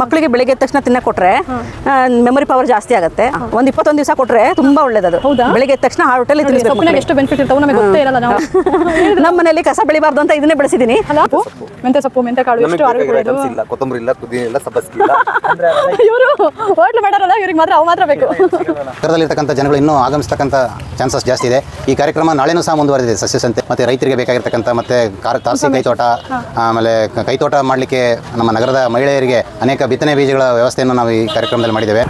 ಮಕ್ಕಳಿಗೆ ಬೆಳಿಗ್ಗೆ ಎದ್ದ ತಕ್ಷಣ ತಿನ್ನ ಕೊಟ್ರೆ ಮೆಮೊರಿ ಪವರ್ ಜಾಸ್ತಿ ಆಗುತ್ತೆ. ಒಂದ್ ಇಪ್ಪತ್ತೊಂದು ದಿವಸ ಕೊಟ್ರೆ ತುಂಬಾ ಒಳ್ಳೇದದು ಹೌದಾ? ಬೆಳಿಗ್ಗೆ ಎದ್ದ ತಕ್ಷಣ ಆ ಹೋಟೆಲ್ ಎಷ್ಟು ಬೆನಿಫಿಟ್ ಇರ್ತಾವೆ ನಮಗೆ ಗೊತ್ತೇ ಇರಲ್ಲ ನಾವು. ನಮ್ಮ ಮನೇಲಿ ಕಸ ಬೆಳಿಬಾರ್ದು ಅಂತ ಇದನ್ನೇ ಬೆಳೆಸಿದೀನಿ. ಮೆಂತೆ ಸೊಪ್ಪು. ಮೆಂತೆ ಕಾಳು ಎಷ್ಟು ಇಲ್ಲ ಕೊತ್ತಂಬರಿ ಇಲ್ಲ ಪುದೀನ ಇಲ್ಲ ಸಬ್ಬಸ್ಗಿ ಇಲ್ಲ. ಇವರು ಹೋಟ್ಲು ಮಾಡಾರಲ್ಲ ಇವ್ರಿಗೆ ಮಾತ್ರ ಅವು ಮಾತ್ರ ಬೇಕು. ನಗರದಲ್ಲಿರ್ತಕ್ಕಂಥ ಜನಗಳು ಇನ್ನೂ ಆಗಮಿಸ್ತಕ್ಕಂಥ ಚಾನ್ಸಸ್ ಜಾಸ್ತಿ ಇದೆ. ಈ ಕಾರ್ಯಕ್ರಮ ನಾಳೆನೂ ಸಹ ಮುಂದುವರೆದಿದೆ ಸಸ್ಯಸಂತೆ ಮತ್ತೆ ರೈತರಿಗೆ ಬೇಕಾಗಿರ್ತಕ್ಕಂಥ ಮತ್ತೆ ಕಾರ ತಾರಸಿ ಕೈತೋಟ ಆಮೇಲೆ ಕೈತೋಟ ಮಾಡಲಿಕ್ಕೆ ನಮ್ಮ ನಗರದ ಮಹಿಳೆಯರಿಗೆ ಅನೇಕ ಬಿತ್ತನೆ ಬೀಜಗಳ ವ್ಯವಸ್ಥೆಯನ್ನು ನಾವು ಈ ಕಾರ್ಯಕ್ರಮದಲ್ಲಿ ಮಾಡಿದ್ದೇವೆ.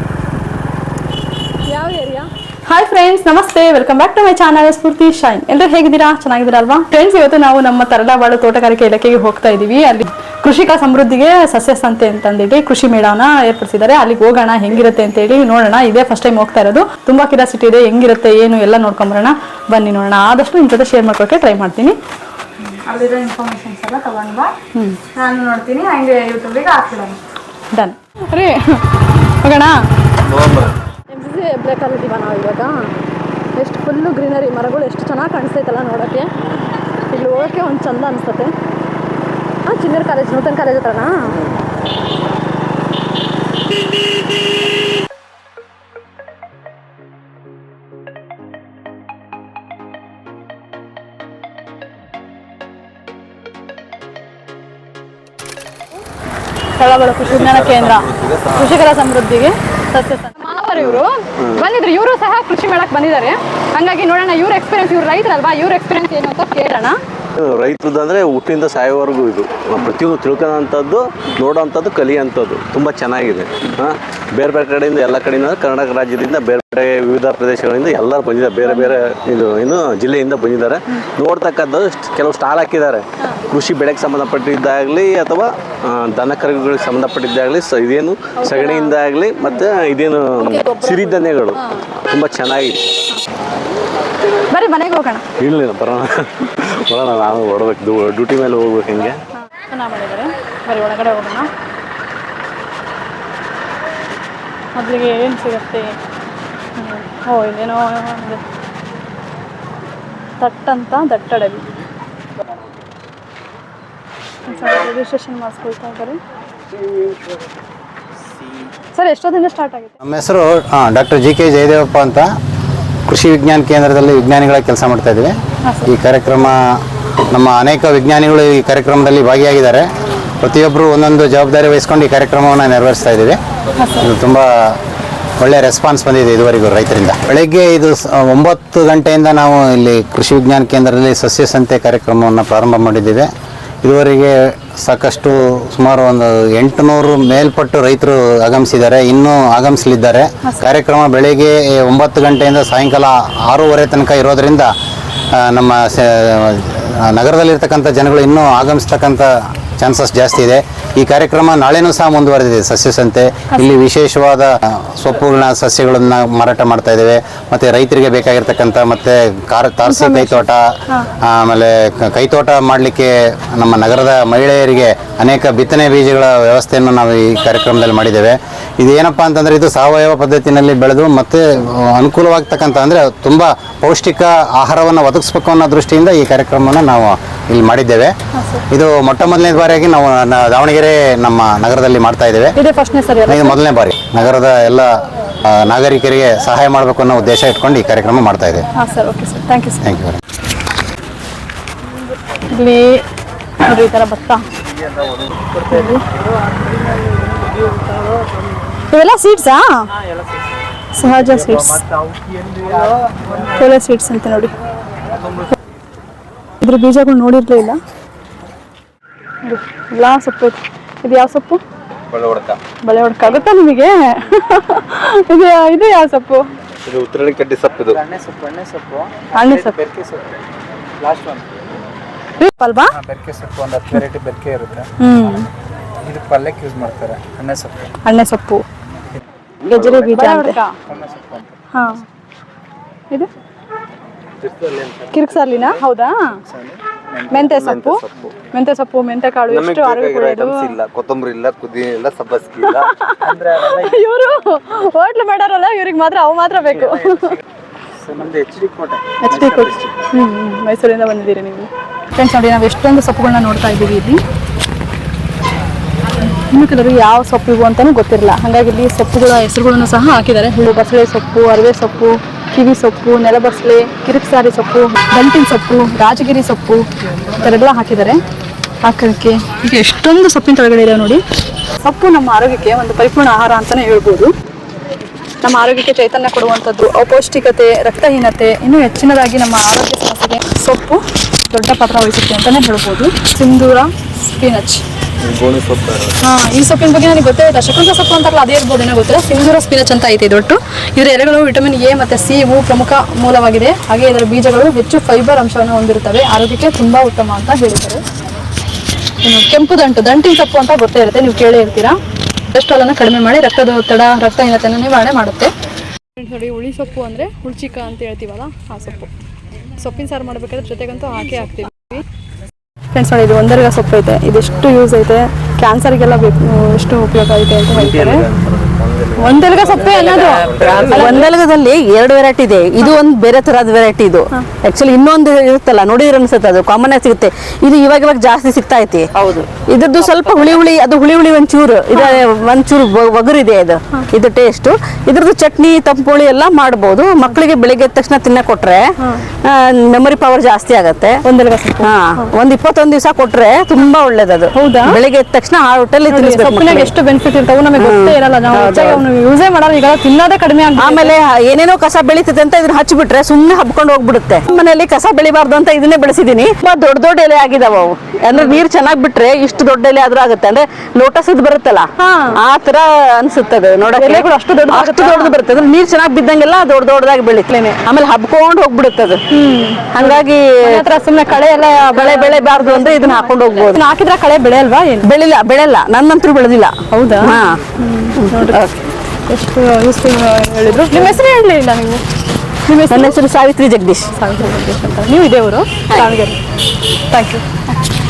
ಯಾವ ಏರಿಯಾ ಹಾಯ್ ಫ್ರೆಂಡ್ಸ್ ನಮಸ್ತೆ. Welcome back to my channel Spoorthi shine ಎಲ್ಲರೂ ಹೇಗಿದ್ದೀರಾ? ಚೆನ್ನಾಗಿದ್ದೀರಾ ಅಲ್ವಾ ಫ್ರೆಂಡ್ಸ್ ಇವತ್ತು ನಾವು ನಮ್ಮ ತರಳಬಾಳು ತೋಟಗಾರಿಕೆ ಇಲಾಖೆಗೆ ಹೋಗ್ತಾ ಇದ್ದೀವಿ ಅಲ್ಲಿ ಕೃಷಿಕ ಸಮೃದ್ಧಿಗೆ ಸಸ್ಯ ಸಂತೆ ಅಂತಂದೇಳಿ ಕೃಷಿ ಮೇಳನ ಏರ್ಪಡಿಸಿದ್ದಾರೆ. ಅಲ್ಲಿಗೆ ಹೋಗೋಣ ಹೆಂಗಿರುತ್ತೆ ಅಂತೇಳಿ ನೋಡೋಣ. ಇದೇ ಫಸ್ಟ್ ಟೈಮ್ ಹೋಗ್ತಾ ಇರೋದು. ತುಂಬಾ ಕ್ಯೂರಿಯಾಸಿಟಿ ಇದೆ ಹೆಂಗಿರುತ್ತೆ ಏನು ಎಲ್ಲ ನೋಡ್ಕೊಂಬರೋಣ. ಬನ್ನಿ ನೋಡೋಣ. ಆದಷ್ಟು ನಿಮ್ಮ ಜೊತೆ ಶೇರ್ ಮಾಡ್ಕೊಕ್ಕೆ ಟ್ರೈ ಮಾಡ್ತೀನಿ. ಅಲ್ಲಿರೋ ಇನ್ಫಾರ್ಮೇಶನ್ಸ್ ಎಲ್ಲ ತಗೊಂಡು ಬಾ. ನಾನು ನೋಡ್ತೀನಿ ಹಂಗೆ ಯೂಟ್ಯೂಬಿಗೆ ಹಾಕ್ಬಿಡೋಣ. ಡನ್ ರೀ ಹೋಗೋಣ? ಹೆಬ್ಳೆಕಲ್ಲಿದ್ದೀವ ನಾವು ಇವಾಗ. ಎಷ್ಟು ಫುಲ್ಲು ಗ್ರೀನರಿ ಮರಗಳು ಎಷ್ಟು ಚೆನ್ನಾಗಿ ಕಾಣಿಸ್ತೈತಲ್ಲ ನೋಡೋಕ್ಕೆ ಇಲ್ಲಿ ಹೋಗೋಕ್ಕೆ ಒಂದು ಚಂದ ಅನಿಸ್ತತೆ. ಹಾಂ ಚಿನ್ನರ್ ಕಾಲೇಜ್ ನೂತನ ಕಾಲೇಜ್ ಹತ್ರನಾ? ಸ್ಥಳಗಳು ಕೃಷಿ ವಿಜ್ಞಾನ ಕೇಂದ್ರ ಕೃಷಿಕರ ಸಮೃದ್ಧಿಗೆ ಸಸ್ಯ ಇವರು. ಬಂದಿದ್ರು ಇವರು ಸಹ ಕೃಷಿ ಮೇಳಕ್ಕೆ ಬಂದಿದ್ದಾರೆ. ಹಂಗಾಗಿ ನೋಡೋಣ ಇವ್ರ ಎಕ್ಸ್ಪೀರಿಯನ್ಸ್ ಇವ್ರು ರೈತರಲ್ವಾ? ಇವ್ರ ಎಕ್ಸ್ಪೀರಿಯನ್ಸ್ ಏನು ಅಂತ ಕೇಳೋಣ. ರೈತರದ್ದು ಹುಟ್ಟಿನಿಂದ ಸಾಯೋವರೆಗೂ ಇದು. ಪ್ರತಿಯೊಂದು ತಿಳ್ಕೊಳ್ಳೋಂಥದ್ದು ನೋಡೋವಂಥದ್ದು ಕಲಿಯೋಂಥದ್ದು ತುಂಬ ಚೆನ್ನಾಗಿದೆ. ಹಾಂ? ಬೇರೆ ಬೇರೆ ಕಡೆಯಿಂದ ಎಲ್ಲ ಕಡೆಯಿಂದ ಕರ್ನಾಟಕ ರಾಜ್ಯದಿಂದ ಬೇರೆ ವಿವಿಧ ಪ್ರದೇಶಗಳಿಂದ ಎಲ್ಲರೂ ಬಂದಿದ್ದಾರೆ. ಬೇರೆ ಬೇರೆ ಇದು ಏನು ಜಿಲ್ಲೆಯಿಂದ ಬಂದಿದ್ದಾರೆ. ನೋಡ್ತಕ್ಕಂಥದ್ದು ಕೆಲವು ಸ್ಟಾಲ್ ಹಾಕಿದ್ದಾರೆ. ಕೃಷಿ ಬೆಳೆಗೆ ಸಂಬಂಧಪಟ್ಟಿದ್ದಾಗಲಿ ಅಥವಾ ದನ ಕರುಗಳಿಗೆ ಸಂಬಂಧಪಟ್ಟಿದ್ದಾಗಲಿ ಸ ಇದೇನು ಸಗಣಿಯಿಂದಾಗಲಿ ಮತ್ತು ಇದೇನು ಸಿರಿಧಾನ್ಯಗಳು ತುಂಬ ಚೆನ್ನಾಗಿದೆ. ಬರೀ ಮನೆಗೆ ಹೋಗೋಣ. ಇಲ್ಲ ಬರೋಣ. ಬರೋಣ ನಾನು ಹೊಡ್ಬೇಕು ಡ್ಯೂಟಿ ಮೇಲೆ ಹೋಗ್ಬೇಕು ಹಿಂಗೆ. ಬರೀ ಒಳಗಡೆ ಹೋಗೋಣ. ಮೊದಲಿಗೆ ಏನು ಸಿಗುತ್ತೆ. ಓ ಇನ್ನೇನೋ ಒಂದು ತಟ್ಟಂತ ದಟ್ಟಡವಿ. ರಿಜಿಸ್ಟ್ರೇಷನ್ ಮಾಡಿಸ್ಕೊಳ್ತಾ ಇದ್ದಾರೆ. ಸರ್ ಎಷ್ಟೊತ್ತಿಂದ ಸ್ಟಾರ್ಟ್ ಆಗಿದೆ? ನಮ್ಮ ಹೆಸರು ಡಾಕ್ಟರ್ ಜಿ ಕೆ ಜಯದೇವಪ್ಪ ಅಂತ. ಕೃಷಿ ವಿಜ್ಞಾನ ಕೇಂದ್ರದಲ್ಲಿ ವಿಜ್ಞಾನಿಗಳ ಕೆಲಸ ಮಾಡ್ತಾ ಇದ್ದೀವಿ. ಈ ಕಾರ್ಯಕ್ರಮ ನಮ್ಮ ಅನೇಕ ವಿಜ್ಞಾನಿಗಳು ಈ ಕಾರ್ಯಕ್ರಮದಲ್ಲಿ ಭಾಗಿಯಾಗಿದ್ದಾರೆ. ಪ್ರತಿಯೊಬ್ಬರು ಒಂದೊಂದು ಜವಾಬ್ದಾರಿ ವಹಿಸ್ಕೊಂಡು ಈ ಕಾರ್ಯಕ್ರಮವನ್ನು ನೆರವೇರಿಸ್ತಾ ಇದ್ದೀವಿ. ಇದು ತುಂಬ ಒಳ್ಳೆಯ ರೆಸ್ಪಾನ್ಸ್ ಬಂದಿದೆ ಇದುವರೆಗೂ ರೈತರಿಂದ. ಬೆಳಗ್ಗೆ ಇದು ಒಂಬತ್ತು ಗಂಟೆಯಿಂದ ನಾವು ಇಲ್ಲಿ ಕೃಷಿ ವಿಜ್ಞಾನ ಕೇಂದ್ರದಲ್ಲಿ ಸಸ್ಯ ಸಂತೆ ಕಾರ್ಯಕ್ರಮವನ್ನು ಪ್ರಾರಂಭ ಮಾಡಿದ್ದೇವೆ. ಇದುವರೆಗೆ ಸಾಕಷ್ಟು ಸುಮಾರು ಒಂದು ಎಂಟುನೂರು ಮೇಲ್ಪಟ್ಟು ರೈತರು ಆಗಮಿಸಿದ್ದಾರೆ. ಇನ್ನೂ ಆಗಮಿಸಲಿದ್ದಾರೆ. ಕಾರ್ಯಕ್ರಮ ಬೆಳಗ್ಗೆ ಒಂಬತ್ತು ಗಂಟೆಯಿಂದ ಸಾಯಂಕಾಲ ಆರೂವರೆ ತನಕ ಇರೋದರಿಂದ ನಮ್ಮ ನಗರದಲ್ಲಿರ್ತಕ್ಕಂಥ ಜನಗಳು ಇನ್ನೂ ಆಗಮಿಸ್ತಕ್ಕಂಥ ಚಾನ್ಸಸ್ ಜಾಸ್ತಿ ಇದೆ. ಈ ಕಾರ್ಯಕ್ರಮ ನಾಳೆನೂ ಸಹ ಮುಂದುವರೆದಿದೆ. ಸಸ್ಯ ಸಂತೆ ಇಲ್ಲಿ ವಿಶೇಷವಾದ ಸೊಪ್ಪುಗಳನ್ನ ಸಸ್ಯಗಳನ್ನ ಮಾರಾಟ ಮಾಡ್ತಾ ಇದ್ದೇವೆ. ಮತ್ತೆ ರೈತರಿಗೆ ಬೇಕಾಗಿರ್ತಕ್ಕಂಥ ಮತ್ತೆ ಕಾರ ತಾರಸಿ ಕೈತೋಟ ಆಮೇಲೆ ಕ- ಕೈತೋಟ ಮಾಡಲಿಕ್ಕೆ ನಮ್ಮ ನಗರದ ಮಹಿಳೆಯರಿಗೆ ಅನೇಕ ಬಿತ್ತನೆ ಬೀಜಗಳ ವ್ಯವಸ್ಥೆಯನ್ನು ನಾವು ಈ ಕಾರ್ಯಕ್ರಮದಲ್ಲಿ ಮಾಡಿದ್ದೇವೆ. ಇದೇನಪ್ಪ ಅಂತಂದ್ರೆ ಇದು ಸಾವಯವ ಪದ್ಧತಿನಲ್ಲಿ ಬೆಳೆದು ಮತ್ತೆ ಅನುಕೂಲವಾಗ್ತಕ್ಕಂಥ ಅಂದ್ರೆ ತುಂಬಾ ಪೌಷ್ಟಿಕ ಆಹಾರವನ್ನು ಒದಗಿಸ್ಬೇಕು ಅನ್ನೋ ದೃಷ್ಟಿಯಿಂದ ಈ ಕಾರ್ಯಕ್ರಮವನ್ನು ನಾವು ಇಲ್ಲಿ ಮಾಡಿದ್ದೇವೆ. ಇದು ಮೊಟ್ಟ ಮೊದಲನೇ ಬಾರಿಯಾಗಿ ನಾವು ನ- ದಾವಣಗೆರೆ ನಮ್ಮ ನಗರದಲ್ಲಿ ಮಾಡ್ತಾ ಇದ್ದೇವೆ. ಇದೇ ಫಸ್ಟ್ನೇ ಸರಿ ಅಲ್ಲ ಇದು ಮೊದಲನೇ ಬಾರಿ. ನಗರದ ಎಲ್ಲ ಆ, ನಾಗರಿಕರಿಗೆ ಸಹಾಯ ಮಾಡಬೇಕು ಅನ್ನೋ ಉದ್ದೇಶ ಇಟ್ಕೊಂಡು ಈ ಕಾರ್ಯಕ್ರಮ ಮಾಡ್ತಾ ಇದ್ದೇವೆ. ಹಾಂ sir okay sir. Thank you sir. Thank you ಇಲ್ಲಿ ನೋಡ್ರಿ ಈ ಥರ ಭತ್ತ ಇವೆಲ್ಲ ಸೀಡ್ಸಾ ಸಹಜ ಸೀಡ್ಸ್ ಒಳ್ಳೆ ಸೀಡ್ಸ್ ಅಂತ ನೋಡಿ. ಇದ್ರ ಬೀಜಗಳು ನೋಡಿರ್ಲೇ ಇಲ್ಲ. ನೋಡಿ, ಎಲ್ಲ ಸೊಪ್ಪು ಇದು ಯಾವ ಸೊಪ್ಪು? ಬಳೆ ಹೊಡ್ಕ ಆಗುತ್ತಾ ನಿಮಗೆ? ಇದು ಇದು ಯಾವ ಸೊಪ್ಪು? ಇದು ಉತ್ತರಳಿ ಕಡ್ಡಿ ಸೊಪ್ಪು ಇದು. ಹಣ್ಣೆ ಸೊಪ್ಪು. ಬೆರ್ಕೆ ಸೊಪ್ಪು. ಲಾಸ್ಟ್ ಒನ್ ಅಲ್ವಾ ಬೆರ್ಕೆ ಸೊಪ್ಪು ಒಂದು ಹತ್ತು ವೆರೈಟಿ ಬೆರ್ಕೆ ಇರುತ್ತೆ. ಇದು ಪಲ್ಯಕ್ಕೆ ಯೂಸ್ ಮಾಡ್ತಾರೆ ಎಣ್ಣೆ ಸೊಪ್ಪು. ಹಣ್ಣೆ ಸೊಪ್ಪು. ಗೆಜರಿ ಬೀಜ ಅಂತೆ. ಎಣ್ಣೆ ಸೊಪ್ಪು ಅಂತ. ಹಾ. ಇದು? ಕಿರ್ಕ್ಸರ್ಲಿನ ಹೌದಾ? ಮೆಂತೆ ಸೊಪ್ಪು. ಮೆಂತೆ ಸೊಪ್ಪು ಮೆಂತೆ ಕಾಳು ಎಷ್ಟು ಆರೋಗ್ಯ ಐಟಮ್ಸ್ ಇಲ್ಲ ಕೊತ್ತಂಬರಿ ಇಲ್ಲ ಕುದಿನ ಇಲ್ಲ ಸಬ್ಬಸ್ಗಿ ಇಲ್ಲ. ಇವರು ಹೋಟ್ಲು ಮಾಡಾರಲ್ಲ ಇವ್ರಿಗೆ ಮಾತ್ರ ಅವು ಮಾತ್ರ ಬೇಕು. ನಮ್ದು H D Kote. H D ಕೊಟ್ಟು ಹ್ಞೂ ಮೈಸೂರಿಂದ ಬಂದಿದ್ದೀರಿ ನೀವು. ಫ್ರೆಂಡ್ಸ್ ನೋಡಿ ನಾವು ಎಷ್ಟೊಂದು ಸೊಪ್ಪುಗಳನ್ನ ನೋಡ್ತಾ ಇದ್ದೀವಿ ಇಲ್ಲಿ. ಇನ್ನು ಕೆಲವರು ಯಾವ ಸೊಪ್ಪು ಇವು ಅಂತಾನೂ ಗೊತ್ತಿರಲ್ಲ. ಹಾಗಾಗಿ ಇಲ್ಲಿ ಸೊಪ್ಪುಗಳ ಹೆಸರುಗಳನ್ನು ಸಹ ಹಾಕಿದ್ದಾರೆ. ಹುಳು ಬಸಳೆ ಸೊಪ್ಪು ಅರವೆ ಸೊಪ್ಪು ಕಿವಿ ಸೊಪ್ಪು ನೆಲಬಸಳೆ ಕಿರಿಕ್ಸಾರಿ ಸೊಪ್ಪು, ಗಂಟಿನ ಸೊಪ್ಪು, ರಾಜಗಿರಿ ಸೊಪ್ಪು, ಈ ಥರ ಎಲ್ಲ ಹಾಕಿದ್ದಾರೆ. ಹಾಕೋದಕ್ಕೆ ಈಗ ಎಷ್ಟೊಂದು ಸೊಪ್ಪಿನ ತಳಗಡೆ ಇದೆ ನೋಡಿ. ಸೊಪ್ಪು ನಮ್ಮ ಆರೋಗ್ಯಕ್ಕೆ ಒಂದು ಪರಿಪೂರ್ಣ ಆಹಾರ ಅಂತಾನೆ ಹೇಳ್ಬೋದು. ನಮ್ಮ ಆರೋಗ್ಯಕ್ಕೆ ಚೈತನ್ಯ ಕೊಡುವಂಥದ್ದು ಅಪೌಷ್ಟಿಕತೆ, ರಕ್ತಹೀನತೆ, ಇನ್ನೂ ಹೆಚ್ಚಿನದಾಗಿ ನಮ್ಮ ಆರೋಗ್ಯ ಸಮಸ್ಯೆಗೆ ಸೊಪ್ಪು ದೊಡ್ಡ ಪಾತ್ರ ವಹಿಸುತ್ತೆ ಅಂತಲೇ ಹೇಳ್ಬೋದು. ಸಿಂಧೂರ ಸ್ಪಿನಚ್ ಹಾ ಈ ಸೊಪ್ಪಿನ ಬಗ್ಗೆ ನನಗೆ ಗೊತ್ತೇ ಇಲ್ಲ ಶಕುಂತ ಸೊಪ್ಪು ಅಂತಾರಲ್ಲ ಅದೇ ಇರ್ಬೋದು ಏನೋ ಗೊತ್ತಿಲ್ಲ ಸಿಂಧೂರ ಸ್ಪಿನಚ್ ಅಂತ ಐತೆ ಇದೊಟ್ಟು. ಇದರ ಎಲೆಗಳು ವಿಟಮಿನ್ ಎ ಮತ್ತು ಸಿ ಇವು ಪ್ರಮುಖ ಮೂಲವಾಗಿದೆ. ಹಾಗೆ ಇದರ ಬೀಜಗಳು ಹೆಚ್ಚು ಫೈಬರ್ ಅಂಶವನ್ನು ಹೊಂದಿರುತ್ತವೆ. ಆರೋಗ್ಯಕ್ಕೆ ತುಂಬಾ ಉತ್ತಮ ಅಂತ ಹೇಳಿದ್ದಾರೆ. ಇನ್ನು ಕೆಂಪು ದಂಟು ದಂಟಿನ ಸೊಪ್ಪು ಅಂತ ಗೊತ್ತೇ ಇರುತ್ತೆ ನೀವು ಕೇಳೇ ಇರ್ತೀರಾ? ಕೊಲೆಸ್ಟ್ರಾಲ್ ಕಡಿಮೆ ಮಾಡಿ ರಕ್ತದ ಒತ್ತಡ ರಕ್ತಹೀನತೆಯನ್ನು ನಿವಾರಣೆ ಮಾಡುತ್ತೆ. ನೋಡಿ ಹುಳಿ ಸೊಪ್ಪು ಅಂದರೆ ಹುಳ್ಚಿಕ ಅಂತ ಹೇಳ್ತೀವಲ್ಲ ಆ ಸೊಪ್ಪು. ಸೊಪ್ಪಿನ ಸಾರು ಮಾಡಬೇಕಾದ್ರೆ ಜೊತೆಗಂತೂ ಹಾಕಿ ಹಾಕ್ತೀವಿ. ಫ್ರೆಂಡ್ಸ್ ನೋಡಿ, ಇದು ಒಂದರ್ಗ ಸೊಪ್ಪು ಐತೆ ಇದೆಷ್ಟು ಯೂಸ್ ಐತೆ. ಕ್ಯಾನ್ಸರ್ಗೆಲ್ಲ ಬೇಕು ಎಷ್ಟು ಉಪಯೋಗ ಐತೆ ಅಂತ ಹೇಳ್ತಾರೆ. ಒಂದೆಲ್ಗ ಸೊಪ್ಪೆ ಅನ್ನೋದು. ಒಂದಲ್ಗದಲ್ಲಿ ಎರಡು ವೆರೈಟಿ ಇದೆ. ಇದು ಒಂದು ಬೇರೆ ತರಹದ ವೆರೈಟಿ ಇದು. ಆಕ್ಚುಲಿ ಇನ್ನೊಂದು ಇರುತ್ತಲ್ಲ ನೋಡಿದ್ರೆ ಅನ್ಸುತ್ತೆ ಅದು. ಕಾಮನ್ ಆಗಿ ಸಿಗುತ್ತೆ. ಇದು ಇವಾಗ ಇವಾಗ ಜಾಸ್ತಿ ಸಿಗ್ತಾ ಐತಿ. ಹೌದು. ಇದ್ರದ್ದು ಸ್ವಲ್ಪ ಹುಳಿ ಹುಳಿ ಅದು ಹುಳಿ ಹುಳಿ ಒಂಚೂರು. ಇದು ಒಂಚೂರು ಒಗರಿದೆ ಇದು. ಇದು ಟೇಸ್ಟ್ ಇದ್ರದ್ದು ಚಟ್ನಿ ತಂಪುಳಿ ಎಲ್ಲ ಮಾಡಬಹುದು ಮಕ್ಕಳಿಗೆ ಬೆಳಿಗ್ಗೆ ಎದ್ದ ತಕ್ಷಣ ತಿನ್ನ ಕೊಟ್ರೆ ಮೆಮೊರಿ ಪವರ್ ಜಾಸ್ತಿ ಆಗತ್ತೆ. ಒಂದೆಲ್ಗ ಹಾ. ಒಂದ್ ಇಪ್ಪತ್ತೊಂದ್ ದಿವಸ ಕೊಟ್ರೆ ತುಂಬಾ ಒಳ್ಳೇದದು. ಹೌದಾ? ಬೆಳಿಗ್ಗೆ ಎದ್ದ ತಕ್ಷಣ ಆ ಹೋಟೆಲ್ ಎಷ್ಟು ಬೆನಿಫಿಟ್ ಇರ್ತಾವೆ ನಮಗೆ ಗೊತ್ತೇ ಇರಲ್ಲ. ನಾವು ಅವನು ಯೂಸೇ ಮಾಡಲ್ಲ ಈಗ ತಿನ್ನೋದೇ ಕಡಿಮೆ ಆಗಿ ಆಮೇಲೆ ಏನೇನೋ ಕಸ ಬೆಳೀತದೆ ಅಂತ ಇದನ್ನ ಹಚ್ಚಿಬಿಟ್ರೆ ಸುಮ್ಮನೆ ಹಬ್ಕೊಂಡು ಹೋಗ್ಬಿಡುತ್ತೆ. ಮನೆಯಲ್ಲಿ ಕಸ ಬೆಳಿಬಾರ್ದು ಅಂತ ಇದನ್ನೇ ಬೆಳೆಸಿದೀನಿ. ತುಂಬಾ ದೊಡ್ಡ ದೊಡ್ಡ ಎಲೆ ಆಗಿದಾವ ಅವು. ಅಂದ್ರೆ ನೀರ್ ಚೆನ್ನಾಗ್ ಬಿಟ್ರೆ ಇಷ್ಟು ದೊಡ್ಡ ಎಲೆ ಆದ್ರೂ ಆಗುತ್ತೆ. ಅಂದ್ರೆ ಲೋಟಸ್ ಇದ್ ಬರುತ್ತಲ್ಲ? ಆ ತರ ಅನ್ಸುತ್ತದೆ ನೋಡಕ್ಕೆ. ಎಲೆಗಳು ಅಷ್ಟು ದೊಡ್ಡ ಅಷ್ಟು ದೊಡ್ಡದು ಬರುತ್ತೆ. ಅಂದ್ರೆ ನೀರ್ ಚೆನ್ನಾಗ್ ಬಿದ್ದಂಗೆಲ್ಲ ದೊಡ್ಡ ದೊಡ್ಡದಾಗಿ ಬೆಳಿತೇನೆ. ಆಮೇಲೆ ಹಬ್ಕೊಂಡು ಹೋಗ್ಬಿಡುತ್ತದು ಹಂಗಾಗಿ ಸುಮ್ನೆ ಸುಮ್ಮನೆ ಕಳೆ ಎಲ್ಲ ಬೆಳೆ ಬೆಳೆಬಾರ್ದು ಅಂದ್ರೆ ಇದನ್ನ ಹಾಕೊಂಡು ಹೋಗ್ಬೋದು. ಹಾಕಿದ್ರೆ ಕಳೆ ಬೆಳೆಯಲ್ವಾ ಬೆಳಿಲ್ಲ ಬೆಳೆಲ್ಲ ನನ್ನಂತರೂ ಬೆಳೆದಿಲ್ಲ. ಹೌದಾ? ಎಷ್ಟು ಯೂಸ್ಫುಲ್ ಹೇಳಿದ್ರು? ನಿಮ್ಮ ಹೆಸರು ಹೇಳಲಿಲ್ಲ ನೀವು. ನಿಮ್ಮ ಹೆಸರು ನನ್ನ ಹೆಸರು? ಸಾವಿತ್ರಿ ಜಗದೀಶ್. ಸಾವಿತ್ರಿ ಜಗದೀಶ್ ಅಂತ. ನೀವು ಇದೇ ಊರು? ದಾವಣಗೆರೆ. ಥ್ಯಾಂಕ್ ಯು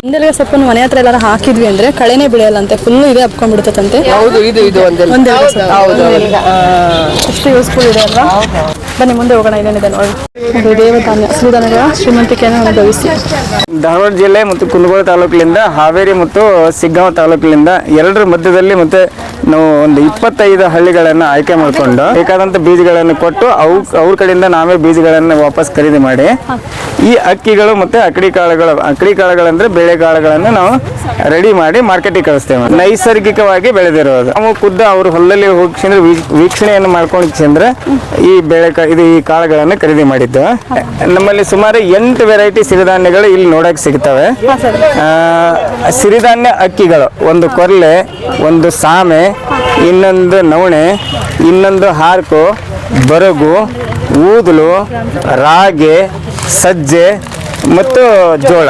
ಒಂದೆಲ್ಗ ಸೊಪ್ಪನ್ನು ಮನೆ ಹತ್ರ ಎಲ್ಲಾರು ಹಾಕಿದ್ವಿ ಅಂದ್ರೆ ಕಳೆನೇ ಬೆಳೆಯಲ್ಲ ಅಂತೆ ಫುಲ್ ಇದೆ ಹಬ್ಕೊಂಡ್ಬಿಡುತ್ತಂತೆ ಹೌದು ಇದು ಇದು. ಎಷ್ಟು ಯೂಸ್ಫುಲ್ ಇದೆ ಅಲ್ವಾ? ಬನ್ನಿ ಮುಂದೆ ಹೋಗೋಣ ಏನೇನಿದೆ ನೋಡಿ. ಇದು ದೇವಧಾನ್ಯ ಸಿರಿಧಾನ್ಯಗಳ ಶ್ರೀಮಂತಿಕೆಯನ್ನು ಅನುಭವಿಸಿ. ಧಾರವಾಡ ಜಿಲ್ಲೆ ಮತ್ತು ಕುಂದಗೋಳ ತಾಲೂಕಿನಿಂದ ಹಾವೇರಿ ಮತ್ತು ಸಿಗ್ಗಾಂವ ತಾಲೂಕಿನಿಂದ ಎರಡರ ಮಧ್ಯದಲ್ಲಿ ಮತ್ತೆ ನಾವು ಒಂದು ಇಪ್ಪತ್ತೈದು ಹಳ್ಳಿಗಳನ್ನು ಆಯ್ಕೆ ಮಾಡಿಕೊಂಡು ಬೇಕಾದಂಥ ಬೀಜಗಳನ್ನು ಕೊಟ್ಟು ಅವು, ಅವ್ರ ಕಡೆಯಿಂದ ನಾವೇ ಬೀಜಗಳನ್ನು ವಾಪಸ್ ಖರೀದಿ ಮಾಡಿ ಈ ಅಕ್ಕಿಗಳು ಮತ್ತು ಅಕ್ಕಡಿ ಕಾಳುಗಳು ಅಕ್ಕಡಿ ಕಾಳುಗಳಂದ್ರೆ ಬೇಳೆಕಾಳುಗಳನ್ನು ನಾವು ರೆಡಿ ಮಾಡಿ ಮಾರ್ಕೆಟಿಗೆ ಕಳಿಸ್ತೇವೆ. ನೈಸರ್ಗಿಕವಾಗಿ ಬೆಳೆದಿರೋದು. ನಾವು ಖುದ್ದು ಅವ್ರ ಹೊಲದಲ್ಲಿ ಹೋಗಿ ವೀಕ್ಷಣೆಯನ್ನು ಮಾಡ್ಕೊಂಡು ಚಂದ್ರೆ ಈ ಬೆಳೆ ಇದು ಈ ಕಾಳುಗಳನ್ನು ಖರೀದಿ ಮಾಡಿದ್ದು. ನಮ್ಮಲ್ಲಿ ಸುಮಾರು ಎಂಟು ವೆರೈಟಿ ಸಿರಿಧಾನ್ಯಗಳು ಇಲ್ಲಿ ನೋಡಕ್ ಸಿಗ್ತವೆ. ಸಿರಿಧಾನ್ಯ ಅಕ್ಕಿಗಳು, ಒಂದು ಕೊರ್ಲೆ, ಒಂದು ಸಾಮೆ ಇನ್ನೊಂದು ನವಣೆ, ಇನ್ನೊಂದು ಹಾರ್ಕು, ಬರಗು, ಊದಲು, ರಾಗಿ, ಸಜ್ಜೆ ಮತ್ತು ಜೋಳ.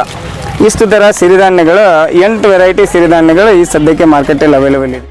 ಇಷ್ಟು ಥರ ಸಿರಿಧಾನ್ಯಗಳು, ಎಂಟು ವೆರೈಟಿ ಸಿರಿಧಾನ್ಯಗಳು ಈ ಸದ್ಯಕ್ಕೆ ಮಾರ್ಕೆಟಲ್ಲಿ ಅವೈಲೇಬಲ್ ಇದೆ.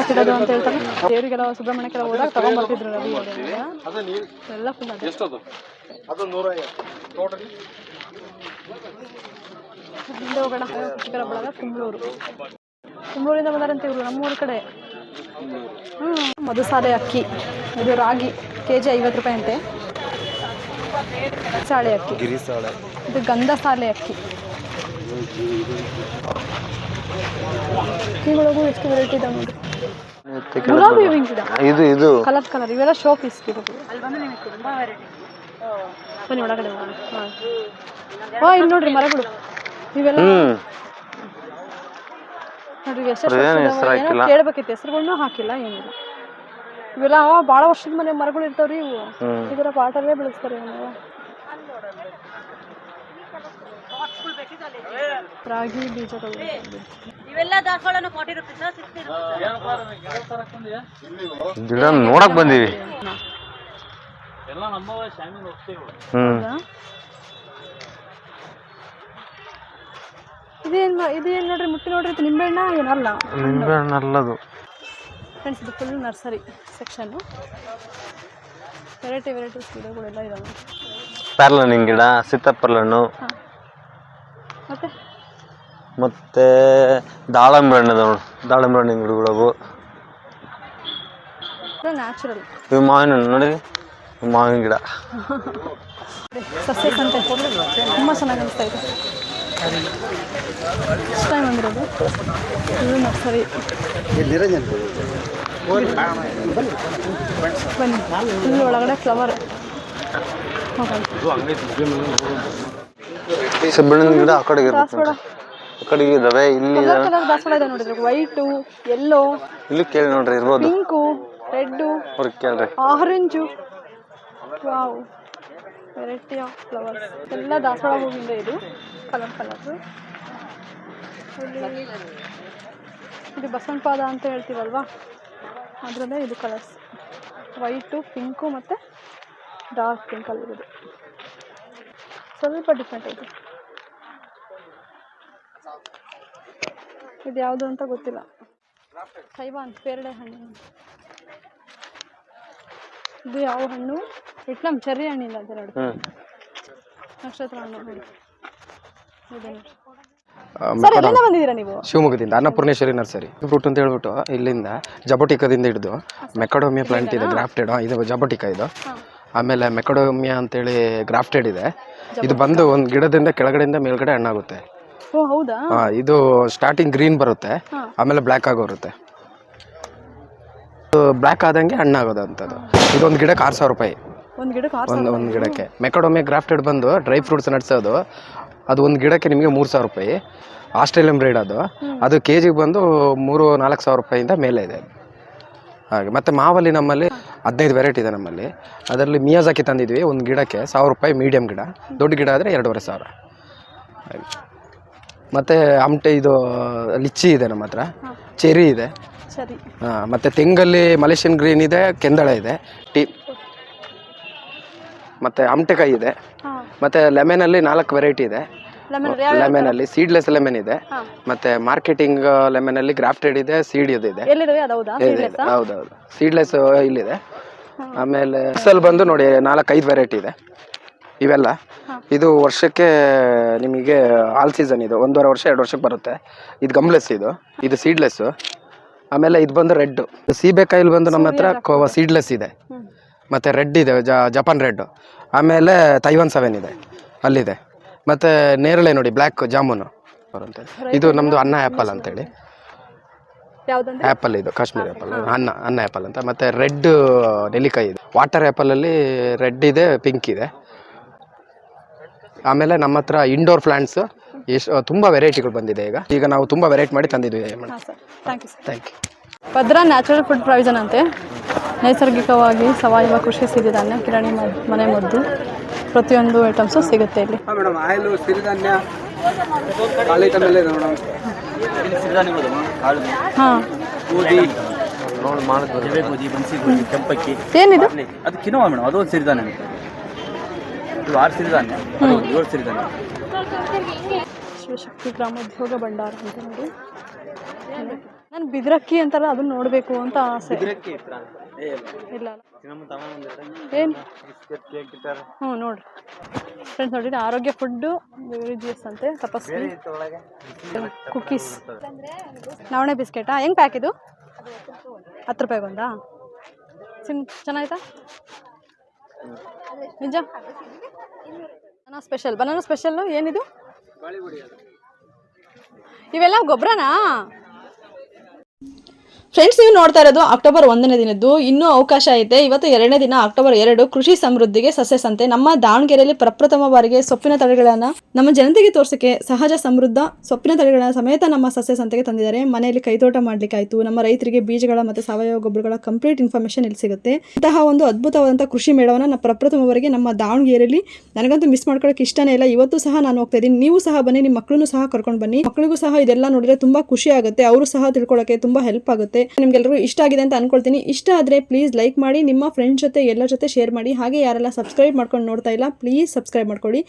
ಹಾಕಿಡೋದು ಅಂತ ಹೇಳ್ತಾರೆ. ದೇವರಿಗೆಲ್ಲ ಸುಬ್ರಹ್ಮಣ್ಯಕ್ಕೆಲ್ಲ ಹೋದಾಗ ತಗೊಂಡ್ಬರ್ತಿದ್ರು ರವಿ. ಎಲ್ಲ ಫುಲ್ ಮುಂದೆ ಹೋಗೋಣ. ಚಿಕ್ಕರ ಬಳಗ ಕುಂಬ್ಳೂರು. ಕುಂಬ್ಳೂರಿಂದ ಬಂದಾರಂತೆ ಇವರು ನಮ್ಮೂರ ಕಡೆ. ಹ್ಞೂ ಮಧುಸಾಲೆ ಅಕ್ಕಿ. ಇದು ರಾಗಿ ಕೆ ಜಿ ಐವತ್ತು ರೂಪಾಯಿ ಅಂತೆ. ಸಾಳೆ ಅಕ್ಕಿ. ಇದು ಗಂಧ ಸಾಲೆ ಅಕ್ಕಿ. ಅಕ್ಕಿಗಳಿಗೂ ಎಷ್ಟು ವೆರೈಟಿ ಇದಾವೆ ನೋಡಿ. ಗುಲಾಬಿ ಹೂವಿನ ಗಿಡ ಇದು. ಇದು ಕಲರ್ ಕಲರ್ ಇವೆಲ್ಲ ಶೋ ಪೀಸ್ ಗಿಡಗಳು ಬನ್ನಿ ಒಳಗಡೆ ಹೋಗೋಣ. ಹಾಂ. ಓ ಇಲ್ಲಿ ನೋಡ್ರಿ ಮರಗಳು. ಇವೆಲ್ಲ ನೋಡ್ರಿ ಏನೋ ಕೇಳ್ಬೇಕಿತ್ತು. ಹೆಸರುಗಳನ್ನೂ ಹಾಕಿಲ್ಲ ಏನಿಲ್ಲ. ಇವೆಲ್ಲ ಭಾಳ ವರ್ಷದ ಮನೆ ಮರಗಳು ಇರ್ತಾವ್ರಿ ಇವು. ಇದರ ಪಾಟಲ್ಲೇ ಬೆಳೆಸ್ತಾರೆ ರಾಗಿ ಬೀಜಗಳು ಗಿಡ ನೋಡಕ್ ಬಂದೀವಿ. ಹ್ಮ್. ಹೌದಾ? ಇದೇನ್ ಇದೇನ್ ನೋಡ್ರಿ ಮುಟ್ಟಿ ನೋಡ್ರಿ ಇದು ನಿಂಬೆಹಣ್ಣ ಏನಲ್ಲ? ನಿಂಬೆ ಹಣ್ಣು ಅಲ್ಲದು ಫ್ರೆಂಡ್ಸ್ ಇದು full nursery section variety varieties ಗಿಡಗಳೆಲ್ಲ ಇದಾವೆ. ಪ್ಯಾರ್ಲನಿಂಗ್ ಗಿಡ ಸೀತಾಪರ್ಲಣ್ಣು. ಮತ್ತೆ? ಮತ್ತೆ ದಾಳಿಂಬೆ ಹಣ್ಣು ಅದಾವ ನೋಡಿ. ದಾಳಂಬ್ರಿ ಹಣ್ಣಿನ ಗಿಡಗಳು. ನ್ಯಾಚುರಲ್ ಇವು ಮಾವಿನ ಹಣ್ಣು ನೋಡಿ. ಇವು ಮಾವಿನ ಗಿಡ ಸಸ್ಯ ಸಂತೆ ತುಂಬ ಚೆನ್ನಾಗಿ ಅನಿಸ್ತಾ ಇದೆ. ಎಷ್ಟು ಟೈಮ್ ಬಂದಿರೋದು ಇದು ನರ್ಸರಿ. ಬನ್ನಿ. ಇಲ್ಲಿ ಒಳಗಡೆ ಫ್ಲವರ್. ಸಬ್ಬಣ್ಣಿನ ಗಿಡ ಆ ಕಡೆಗೆ ಇರುತ್ತೆ. ಕಡೆಗೆ ಇದಾವೆ ಇಲ್ಲಿ ಕಲರ್ ಕಲರ್ ದಾಸವಾಳ ಇದೆ ನೋಡಿದ್ರೆ. ವೈಟು ಎಲ್ಲೋ ಇಲ್ಲಿ ಕೇಳಿ ನೋಡ್ರಿ ಇರ್ಬೋದು. ಪಿಂಕು ರೆಡ್ಡು ಅವ್ರಿಗೆ ಕೇಳ್ರಿ. Orange wow variety of flowers ಎಲ್ಲ ದಾಸವಾಳ ಹೂವಿಂದ ಇದು ಕಲರ್ ಕಲರ್ಸು ಇದು ಬಸವನ ಪಾದ ಅಂತ ಹೇಳ್ತೀವಲ್ವಾ? ಅದರಲ್ಲೇ ಇದು ಕಲರ್ಸ್ ವೈಟು ಪಿಂಕು ಮತ್ತು ಡಾರ್ಕ್ ಪಿಂಕಲ್ಲಿರೋದು ಸ್ವಲ್ಪ ಡಿಫ್ರೆಂಟ್ ಐತೆ ಇದು ಯಾವುದು ಅಂತ ಗೊತ್ತಿಲ್ಲ. ಸೈವಾನ್ ಪೇರಳೆ ಹಣ್ಣು. ಇದು ಯಾವ ಹಣ್ಣು? ಇಟ್ಲಮ್ ಚೆರ್ರಿ ಹಣ್ಣಿಲ್ಲ ಅದೆರಡು ನಕ್ಷತ್ರ ಹಣ್ಣು ನೋಡಿ. ಇದೆ ಸರ್ ಎಲ್ಲಿಂದ ಬಂದಿದ್ದೀರಾ ನೀವು? ಶಿವಮೊಗ್ಗದಿಂದ ಅನ್ನಪೂರ್ಣೇಶ್ವರಿ ನರ್ಸರಿ. ಫ್ರೂಟ್ ಅಂತ ಹೇಳ್ಬಿಟ್ಟು ಇಲ್ಲಿಂದ ಜಬೋಟಿಕದಿಂದ ಹಿಡಿದು ಮೆಕಡೋಮಿಯಾ ಪ್ಲಾಂಟ್ ಇದೆ ಗ್ರಾಫ್ಟೆಡ್ ಇದು ಜಬೋಟಿಕ ಇದು. ಆಮೇಲೆ ಮೆಕಡೋಮಿಯಾ ಅಂತೇಳಿ ಗ್ರಾಫ್ಟೆಡ್ ಇದೆ. ಇದು ಬಂದು ಒಂದು ಗಿಡದಿಂದ ಕೆಳಗಡೆಯಿಂದ ಮೇಲ್ಗಡೆ ಹಣ್ಣಾಗುತ್ತೆ. ಓ ಹೌದಾ? ಆ, ಇದು ಸ್ಟಾರ್ಟಿಂಗ್ ಗ್ರೀನ್ ಬರುತ್ತೆ. ಆಮೇಲೆ ಬ್ಲ್ಯಾಕ್ ಆಗೋರುತ್ತೆ ಬ್ಲ್ಯಾಕ್ ಆದಂಗೆ ಹಣ್ಣಾಗೋದು ಅಂಥದ್ದು. ಇದೊಂದು ಗಿಡಕ್ಕೆ ಆರು ಸಾವಿರ ರೂಪಾಯಿ. ಒಂದು ಗಿಡಕ್ಕೆ ಆರು ಒಂದು ಒಂದು ಗಿಡಕ್ಕೆ. ಮೆಕಡೊಮೆ ಗ್ರಾಫ್ಟೆಡ್ ಬಂದು ಡ್ರೈ ಫ್ರೂಟ್ಸ್ ನಡ್ಸೋದು. ಅದು ಒಂದು ಗಿಡಕ್ಕೆ ನಿಮಗೆ ಮೂರು ಸಾವಿರ ರೂಪಾಯಿ. ಆಸ್ಟ್ರೇಲಿಯನ್ ಬ್ರೀಡ್ ಅದು. ಅದು ಕೆ ಜಿಗೆ ಬಂದು ಮೂರು ನಾಲ್ಕು ಸಾವಿರ ರೂಪಾಯಿಂದ ಮೇಲೆ ಇದೆ. ಹಾಗೆ. ಮತ್ತು ಮಾವಲ್ಲಿ ನಮ್ಮಲ್ಲಿ ಹದಿನೈದು ವೆರೈಟಿ ಇದೆ ನಮ್ಮಲ್ಲಿ. ಅದರಲ್ಲಿ ಮಿಯಾಜಾಕಿ ತಂದಿದ್ವಿ. ಒಂದು ಗಿಡಕ್ಕೆ ಸಾವಿರ ರೂಪಾಯಿ ಮೀಡಿಯಮ್ ಗಿಡ. ದೊಡ್ಡ ಗಿಡ ಆದರೆ ಎರಡೂವರೆ ಸಾವಿರ. ಹಾಗೆ. ಮತ್ತು ಅಮಟೆ ಇದು ಲಿಚ್ಚಿ ಇದೆ ನಮ್ಮ ಹತ್ರ. ಚೆರಿ ಇದೆ. ಸರಿ ಹಾಂ ಮತ್ತು ತೆಂಗಲ್ಲಿ ಮಲೇಷಿಯನ್ ಗ್ರೀನ್ ಇದೆ ಕೆಂದಳ ಇದೆ. ಟೀ ಮತ್ತು ಅಮಟೆಕಾಯಿ ಇದೆ. ಮತ್ತೆ ಲೆಮನಲ್ಲಿ ನಾಲ್ಕು ವೆರೈಟಿ ಇದೆ. ಲೆಮೆನ್ ಲೆಮನಲ್ಲಿ ಸೀಡ್ಲೆಸ್ ಲೆಮೆನ್ ಇದೆ. ಮತ್ತೆ ಮಾರ್ಕೆಟಿಂಗ್ ಲೆಮನಲ್ಲಿ ಗ್ರಾಫ್ಟೆಡ್ ಇದೆ ಸೀಡ್ ಇದೆ. ಹೌದೌದು. ಸೀಡ್ಲೆಸ್ ಇಲ್ಲಿದೆ. ಆಮೇಲೆ ಅಲ್ಲಿ ಬಂದು ನೋಡಿ ನಾಲ್ಕೈದು ವೆರೈಟಿ ಇದೆ. ಇವೆಲ್ಲ? ಇದು ವರ್ಷಕ್ಕೆ ನಿಮಗೆ ಆಲ್ ಸೀಸನ್ ಇದು. ಒಂದೂವರೆ ವರ್ಷ ಎರಡು ವರ್ಷಕ್ಕೆ ಬರುತ್ತೆ. ಇದು ಗಮ್ಲೆಸ್ ಇದು. ಇದು ಸೀಡ್ಲೆಸ್ ಆಮೇಲೆ ಇದು ಬಂದು ರೆಡ್ ಸೀಬೆಕಾಯಿಲಿ ಬಂದು ನಮ್ಮ ಹತ್ರ ಸೀಡ್ಲೆಸ್ ಇದೆ. ಮತ್ತು ರೆಡ್ ಇದೆ ಜ ಜಪಾನ್ ರೆಡ್ ಆಮೇಲೆ ತೈವಾನ್ ಸೆವೆನ್ ಇದೆ. ಅಲ್ಲಿದೆ. ಮತ್ತು ನೇರಳೆ ನೋಡಿ ಬ್ಲ್ಯಾಕ್ ಜಾಮೂನು. ಬರುತ್ತೆ. ಇದು ನಮ್ಮದು ಅನ್ನ ಆ್ಯಪಲ್ ಅಂತೇಳಿ ಆ್ಯಪಲ್ ಇದು ಕಾಶ್ಮೀರ್ ಆ್ಯಪಲ್ ಅನ್ನ ಅನ್ನ ಆ್ಯಪಲ್ ಅಂತ. ಮತ್ತು ರೆಡ್ ನೆಲ್ಲಿಕಾಯಿ ಇದೆ. ವಾಟರ್ ಆ್ಯಪಲಲ್ಲಿ ರೆಡ್ ಇದೆ ಪಿಂಕ್ ಇದೆ. ಆಮೇಲೆ ನಮ್ಮ ಹತ್ರ ಇಂಡೋರ್ ಪ್ಲಾಂಟ್ಸ್ ಎಷ್ಟು ತುಂಬ ವೆರೈಟಿಗಳು ಬಂದಿದೆ ಈಗ. ಈಗ ನಾವು ತುಂಬ ವೆರೈಟಿ ಮಾಡಿ ತಂದಿದ್ವಿ madam sir. Thank you sir thank you Bhadra natural food provision ಅಂತೆ. ನೈಸರ್ಗಿಕವಾಗಿ ಸಾವಯವ ಕೃಷಿ ಸಿರಿಧಾನ್ಯ ಕಿರಾಣಿ ಮನೆ ಮದ್ದು ಪ್ರತಿಯೊಂದು ಐಟಮ್ಸು ಸಿಗುತ್ತೆ ಇಲ್ಲಿ. ಹಾಂ ಮೇಡಮ್. ಆಯಿಲು ಸಿರಿಧಾನ್ಯ ಹಾಂ. ಏನಿದು? ಅದು ಕಿನೋವಾ ಮೇಡಮ್. ಅದು ಒಂದು ಸಿರಿಧಾನ್ಯ. ಇದು ಆರು ಸಿರಿಧಾನ್ಯ ಏಳು ಸಿರಿಧಾನ್ಯ ಶಿವಶಕ್ತಿ ಗ್ರಾಮೋದ್ಯೋಗ ಭಂಡಾರ ಅಂತ ನೋಡಿ. ನಾನು ಬಿದ್ರಕ್ಕಿ ಅಂತಾರ ಅದನ್ನ ನೋಡಬೇಕು ಅಂತ ಆಸೆ. ಇಲ್ಲ. ಏನು? ಹ್ಞೂ ನೋಡ್ರಿ. ಫ್ರೆಂಡ್ಸ್ ನೋಡಿ ಆರೋಗ್ಯ ಫುಡ್ಡು ರಿಜಿಯಸ್ ಅಂತೆ ತಪಸ್ವಿ. ಕುಕ್ಕೀಸ್ ನವಣೆ ಬಿಸ್ಕೆಟಾ? ಹೆಂಗೆ ಪ್ಯಾಕ್ ಇದು? ಹತ್ತು ರೂಪಾಯಿಗೆ ಒಂದಾ ಸಿನ್ ಚೆನ್ನಾಯ್ತಾ ನಿಜ? Banana special. ಬನಾನಾ ಸ್ಪೆಷಲ್ಲು ಏನಿದು? ಇವೆಲ್ಲ ಗೊಬ್ಬರನಾ ಫ್ರೆಂಡ್ಸ್ ನೀವು ನೋಡ್ತಾ ಇರೋದು ಅಕ್ಟೋಬರ್ ಒಂದನೇ ದಿನದ್ದು. ಇನ್ನೂ ಅವಕಾಶ ಐತೆ ಇವತ್ತು ಎರಡನೇ ದಿನ ಅಕ್ಟೋಬರ್ ಎರಡು, ಕೃಷಿ ಸಮೃದ್ಧಿಗೆ ಸಸ್ಯ ಸಂತೆ. ನಮ್ಮ ದಾವಣಗೆರೆಯಲ್ಲಿ ಪ್ರಪ್ರಥಮ ಬಾರಿಗೆ ಸೊಪ್ಪಿನ ತಳಿಗಳನ್ನ ನಮ್ಮ ಜನತೆಗೆ ತೋರ್ಸಕ್ಕೆ ಸಹಜ, ಸಮೃದ್ಧ ಸೊಪ್ಪಿನ ತಳಿಗಳನ್ನ ಸಮೇತ ನಮ್ಮ ಸಸ್ಯ ಸಂತೆಗೆ ತಂದಿದ್ದಾರೆ. ಮನೆಯಲ್ಲಿ ಕೈತೋಟ ಮಾಡ್ಲಿಕ್ಕೆ ಆಯ್ತು ನಮ್ಮ ರೈತರಿಗೆ ಬೀಜಗಳ ಮತ್ತೆ ಸಾವಯವ ಗೊಬ್ಬರಗಳ ಕಂಪ್ಲೀಟ್ ಇನ್ಫಾರ್ಮೇಶನ್ ಇಲ್ಲಿ ಸಿಗುತ್ತೆ. ಇಂತಹ ಒಂದು ಅದ್ಭುತವಾದಂತಹ ಕೃಷಿ ಮೇಳವನ್ನ ನಮ್ಮ ಪ್ರಪ್ರಥಮ ನಮ್ಮ ದಾವಣಗೆರೆಯಲ್ಲಿ ನನಗಂತೂ ಮಿಸ್ ಮಾಡ್ಕೊಳ್ಳೋಕೆ ಇಷ್ಟನೇ ಇಲ್ಲ. ಇವತ್ತು ಸಹ ನಾನು ಹೋಗ್ತಾ ಇದ್ದೀನಿ. ನೀವು ಸಹ ಬನ್ನಿ, ನಿಮ್ಮ ಮಕ್ಕಳನ್ನು ಸಹ ಕರ್ಕೊಂಡು ಬನ್ನಿ. ಮಕ್ಕಳಿಗೂ ಸಹ ಇದೆಲ್ಲ ನೋಡಿದ್ರೆ ತುಂಬಾ ಖುಷಿ ಆಗುತ್ತೆ. ಅವರು ಸಹ ತಿಳ್ಕೊಳ್ಳೋಕೆ ತುಂಬಾ ಹೆಲ್ಪ್ ಆಗುತ್ತೆ. ನಿಮ್ಗೆಲ್ಲರಿಗೂ ಇಷ್ಟ ಆಗಿದೆ ಅಂತ ಅನ್ಕೊಳ್ತೀನಿ. ಇಷ್ಟ ಆದ್ರೆ ಪ್ಲೀಸ್ ಲೈಕ್ ಮಾಡಿ, ನಿಮ್ಮ ಫ್ರೆಂಡ್ಸ್ ಜೊತೆ, ಎಲ್ಲರ ಜೊತೆ ಶೇರ್ ಮಾಡಿ. ಹಾಗೆ ಯಾರೆಲ್ಲ ಸಬ್ಸ್ಕ್ರೈಬ್ ಮಾಡ್ಕೊಂಡು ನೋಡ್ತಾ ಇಲ್ಲ ಪ್ಲೀಸ್ ಸಬ್ಸ್ಕ್ರೈಬ್ ಮಾಡ್ಕೊಳ್ಳಿ